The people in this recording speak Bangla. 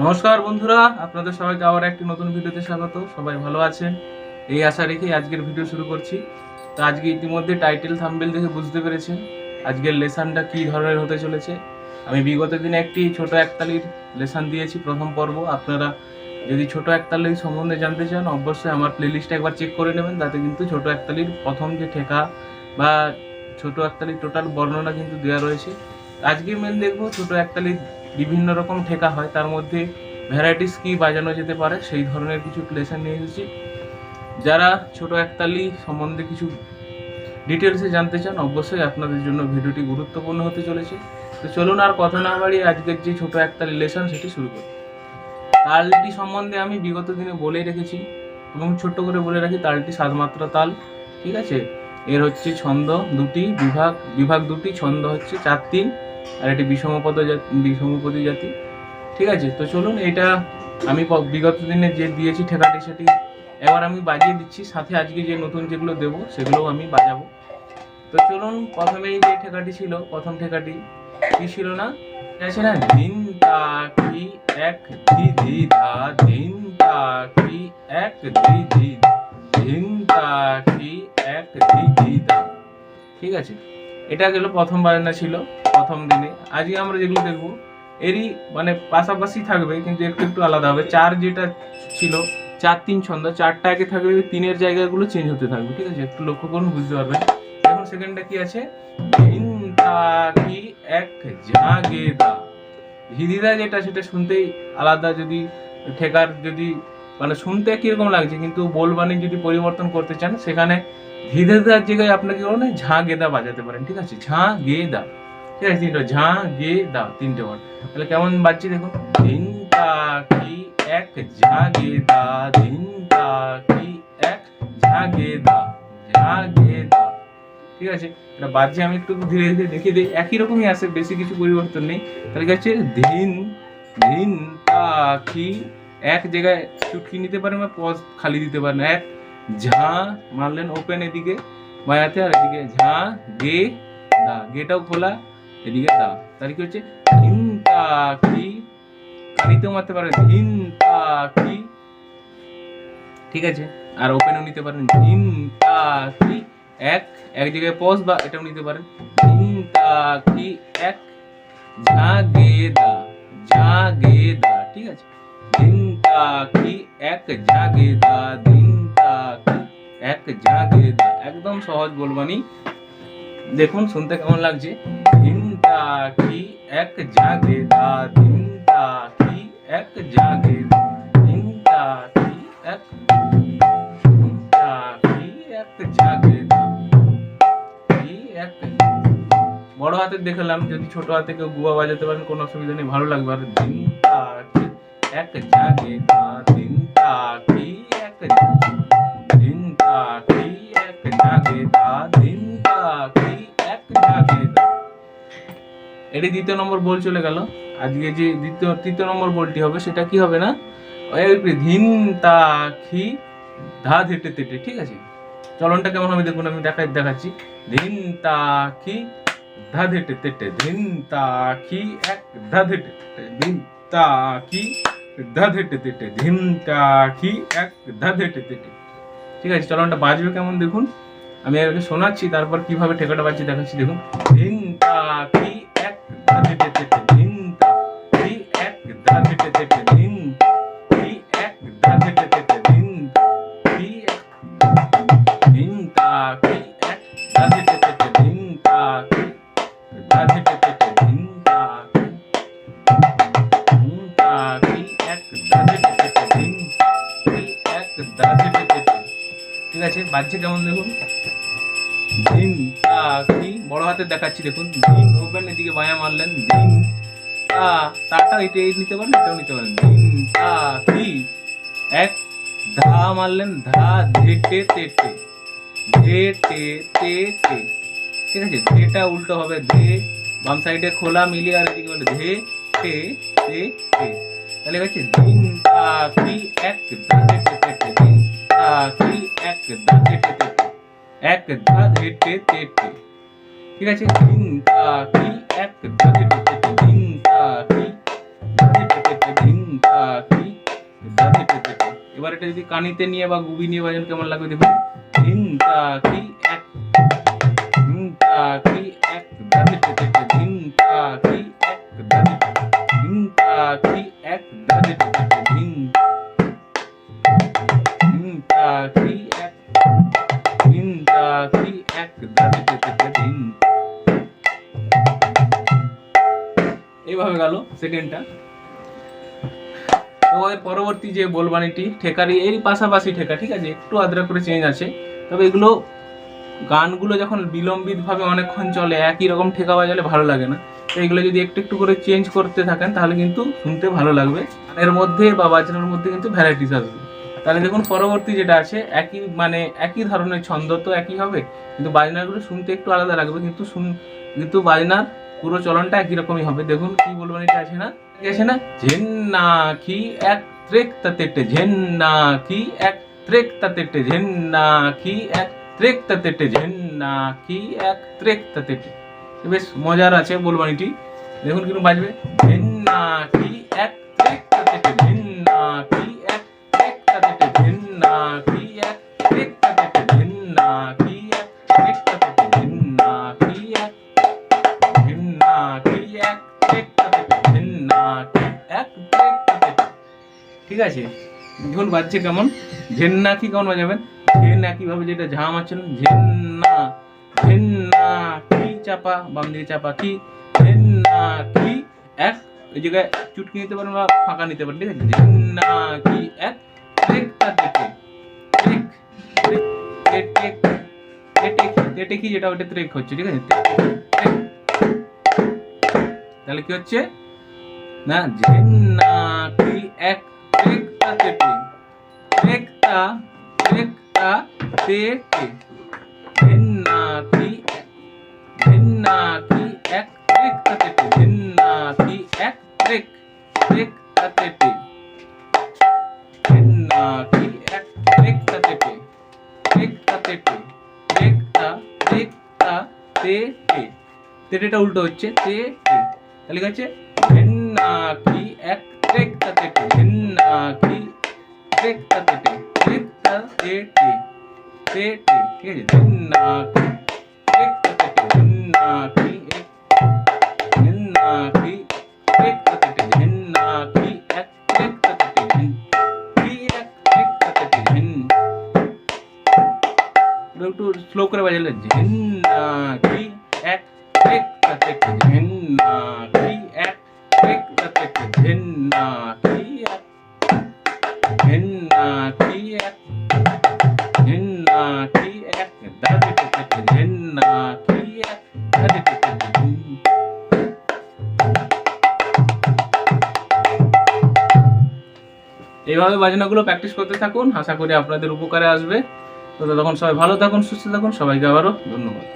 নমস্কার বন্ধুরা, আপনাদের সবাইকে আবার একটি নতুন ভিডিওতে স্বাগত। সবাই ভালো আছেন? এই আশা রেখে আজকের ভিডিও শুরু করছি। তো আজকে ইতিমধ্যে টাইটেল থাম্বেল দেখে বুঝতে পেরেছেন আজকের লেসনটা কী ধরনের হতে চলেছে। আমি বিগত দিনে একটি ছোট একতালির লেসন দিয়েছি, প্রথম পর্ব। আপনারা যদি ছোট একতালির সম্বন্ধে জানতে চান, অবশ্যই আমার প্লেলিস্টটা একবার চেক করে নেবেন। তাতে কিন্তু ছোট একতালির প্রথম যে ঠেকা বা ছোট একতালির টোটাল বর্ণনা কিন্তু দেওয়া রয়েছে। আজকে মেন দেখব ছোট একতালির বিভিন্ন রকম ঠেকা হয়। তার মধ্যে ভ্যারাইটিস কি বাজানো যেতে পারে সেই ধরনের কিছু লেসন নিয়ে এসেছি। যারা ছোট একতালি সম্বন্ধে কিছু ডিটেলসে জানতে চান, অবশ্যই আপনাদের জন্য ভিডিওটি গুরুত্বপূর্ণ হতে চলেছে। তো চলুন আর কথা না বাড়িয়ে আজকের যে ছোট একতালি লেসন সেটি শুরু করি। তালটি সম্বন্ধে আমি বিগত দিনে বলেই রেখেছি এবং ছোট্ট করে বলে রাখি, তালটি সাতমাত্রা তাল, ঠিক আছে? এর হচ্ছে ছন্দ দুটি, বিভাগ বিভাগ দুটি, ছন্দ হচ্ছে চার তিন আর এটি বিষমপদ জাতি বিষমপদী জাতি। ঠিক আছে তো চলুন এটা আমি বিগত দিনে যে দিয়েছি ঠেকাটি সেটি এবার আমি বাজিয়ে দিচ্ছি। সাথে আজকে যে নতুন যেগুলো দেবো সেগুলোও আমি বাজাবো। তো চলুন প্রথমেই যে ঠেকাটি ছিল প্রথম ঠেকাটি কি ছিল না? আছে না দিন তাকি এক ধি ধা দিন তাকি এক ধা, দিন তাকি এক ধি ধা ঠিক আছে এটা গেল প্রথম বাজনা ছিল, প্রথম দিনে। আজকে আমরা যেগুলো দেখব, এরই মানে পাশাপাশি থাকবে, কিন্তু একটু একটু আলাদা হবে। চার যেটা ছিল, চার তিন ছন্দ, চারটা আগে থাকবে তিনের জায়গাগুলো চেঞ্জ হতে থাকবে, ঠিক আছে? একটু লক্ষ্য করুন, বুঝতে পারবেন। এখন সেকেন্ডটা কি আছে? এক জাগে দা। হিদিদা যেটা, সেটা শুনতেই আলাদা, যদি ঠেকার যদি মানে শুনতে কীরকম লাগছে, কিন্তু বলবানি যদি পরিবর্তন করতে চান, সেখানে ধীরেদার জায়গায় আপনাকে করুন ঝাঁ গেদা বাজাতে পারেন, ঠিক আছে? ঝাঁ গে দা, ঠিক আছে? তিনটা ঝাঁ গে দা, তিনটে ওয়ার্ড তাহলে কেমন বাজছে দেখুন? দিন তাকি এক ঝাঁ গে দা, দিন তাকি এক ঝাঁ গে দা, ঝাঁ গে দা, ঠিক আছে? এটা বাজছে, আমি একটু ধীরে ধীরে দেখিয়ে দিই। একই রকমই আসে বেশি কিছু পরিবর্তন নেই। তাহলে কি হচ্ছে? দিন দিন তাকি এক জায়গায় চুটকি নিতে পারেন বা পজ খালি দিতে পারেন এক, ঝাঁ মারলেন ওপেন এদিকে বায়াতে আর এদিকে ঝাঁ, গে, দা। গেটাও খোলা, এদিকে দা। তাহলে কি হচ্ছে? ধিন তাকি কানিতেও মারতে পারেন। ধিন তাকি ঠিক আছে। আর ওপেনও নিতে পারেন। ধিন তাকি এক এক জায়গায় পজ বা এটাও নিতে পারেন। ধিন তাকি এক, ঝা, গে, দা। ঝা, গে, দা। ঠিক আছে। তাকি, এক জাগে দা দিন তাকি। এক জাগে দা, একদম সহজ বলবানি দেখুন, শুনতে কেমন লাগছে? দিন তাকি, এক জাগে দা দিন তাকি, এক জাগে দিন তাকি, এক দিন তাকি, এক জাগে কি এক বড় হাতে দেখালাম, যদি ছোট হাতে কেউ গুয়া বাজাতে পারেন, কোনো অসুবিধা নেই, ভালো লাগবে। আর দিন এক জাগে দা দিন তাকি এক দিন তাকি এক জাগে দা দিন তাকি এক জাগে এটি দ্বিতীয় নম্বর বল চলে গেল। আজকে যে দ্বিতীয়, তৃতীয় নম্বর বলটি হবে, সেটা কি হবে না? ধিন তাকি ধা ধেটে তেটে, ঠিক আছে? চলনটা কেমন হবে দেখুন, আমি দেখাই, দেখাচ্ছি। ধিন তাকি ধা ধেটে তেটে, ধিন তাকি এক, ধা ধেটে তেটে, ধিন তাকি ধেটে তেটে ধিন তাকি এক ধেটে তেটে ঠিক আছে চলো চলনটা বাজবে কেমন দেখুন। আমি আগে শোনাচ্ছি, তারপর কীভাবে ঠেকাটা বাজছে দেখাচ্ছি দেখুন। ধিন তাকি এক ধেটে তেটে বাজছে কেমন দেখুন? দিন। তাকি বড় হাতে দেখাচ্ছি দেখুন। দিন। ওপেন এদিকে বায়া মারলেন। দিন। তা তাটা এটা নিতে পারেন এটাও নিতে পারেন। দিন। তাকি এক ধা মারলেন ধা ধেটে তেটে ধে টে তে টে ঠিক আছে? ধেটা উল্টো হবে ধে। বাম সাইডে খোলা মিলিয়ে আর এদিকে বলে ধে টে তে টে তাহলে হচ্ছে দিন। তাকি এক ধা তেটে এক ধা ধেটে এক ধা ধেটে ঠিক আছে দিন তাকি এক ধেটে তেটে দিন তাকি ধা ধেটে দিন এবার এটা যদি কানিতে নিয়ে বা গুবি নিয়ে বাজান কেমন লাগবে দেখুন ধিন তা কি এক ধিন তা কি এক দা তেটে তেটে ধিন কি এক দা তেটে ধিন তা কি এক দা তেটে তেটে ধিন ধিন তা কি এক ধিন তা কি এক দা তেটে তেটে এইভাবে গেল সেকেন্ডটা তো এর পরবর্তী যে বোলবানিটি ঠেকারি, এরই পাশাপাশি ঠেকা, ঠিক আছে? একটু আদ্রা করে চেঞ্জ আছে। তবে এগুলো গানগুলো যখন বিলম্বিতভাবে অনেকক্ষণ চলে, একই রকম ঠেকা বাজালে ভালো লাগে না। তো এগুলো যদি একটু একটু করে চেঞ্জ করতে থাকেন, তাহলে কিন্তু শুনতে ভালো লাগবে। এর মধ্যে বা বাজনার মধ্যে কিন্তু ভ্যারাইটিস আসবে। তাহলে দেখুন পরবর্তী যেটা আছে, একই মানে একই ধরনের ছন্দ তো একই হবে, কিন্তু বাজনাগুলো শুনতে একটু আলাদা লাগবে, কিন্তু শুন, কিন্তু বাজনার পুরো চলনটা একই রকমই হবে। দেখুন কি বলবেন এটা আছে না? আছে না? ঝেন্না কি এক ত্রেক তাতেটে ঝেন্না কি এক ত্রেক তাতেটে ঝেন্না কি এক ত্রেক তাতেটে ঝেন্না কি এক ত্রেক তাতেটে বেশ মজার আছে বলবানিটি দেখুন কীরকম বাজবে। ঝেন্না কি দেখুন বাজছে কেমন? ঝেন্না কি কেমন বাজাবেন? ঝেন একইভাবে যেটা ঝাম আছে না, ঝেন্না ঝেন্না কি চাপা? বাম দিকে চাপা কি? ঝেন্না কি এক? ওই জায়গায় চুটকি নিতে পারেন বা ফাঁকা নিতে পারেন ঠিক আছে? ঝেন্না কি এক? টেক তাতেটে টেক। টেক টেক কি যেটা ওটা ট্রেক হচ্ছে ঠিক আছে। তাহলে কি হচ্ছে? না ঝেন্না ট্রেকটা তেটে ঝেন্না কি এক ঝেন্না কি এক ট্রেকটা তেটে ঝেন্না কি এক ট্রেক ট্রেকটা তেটে ঝেন্না কি এক ট্রেকটা তেটে ট্রেকটা তেটে ট্রেকটা ট্রেকটা তেটে তেটেটা উল্টো হচ্ছে তে তে তাহলে কি হচ্ছে ঝেন্না কি এক ট্রেকটা তেটে ঝেন্না কি ট্রেকটা তেটে ট্রেকটা তেটে তেটে ঠিক আছে ঝেন্না কি ট্রেকটা তেটে ঝেন্না কি এক ঝেন্না কি ট্রেকটা তেটে ঝেন্না কি এক ট্রেকটা তেটে ঝেন কি এক ট্রেকটা তেটে ঝেন ওটা একটু স্লো করে বাজালে ঝেন্না কি এক ট্রেকটা তেটে এইভাবে বাজনাগুলো প্র্যাকটিস করতে থাকুন। আশা করি আপনাদের উপকারে আসবে। তো তখন সবাই ভালো থাকুন, সুস্থ থাকুন। সবাইকে আবারও ধন্যবাদ।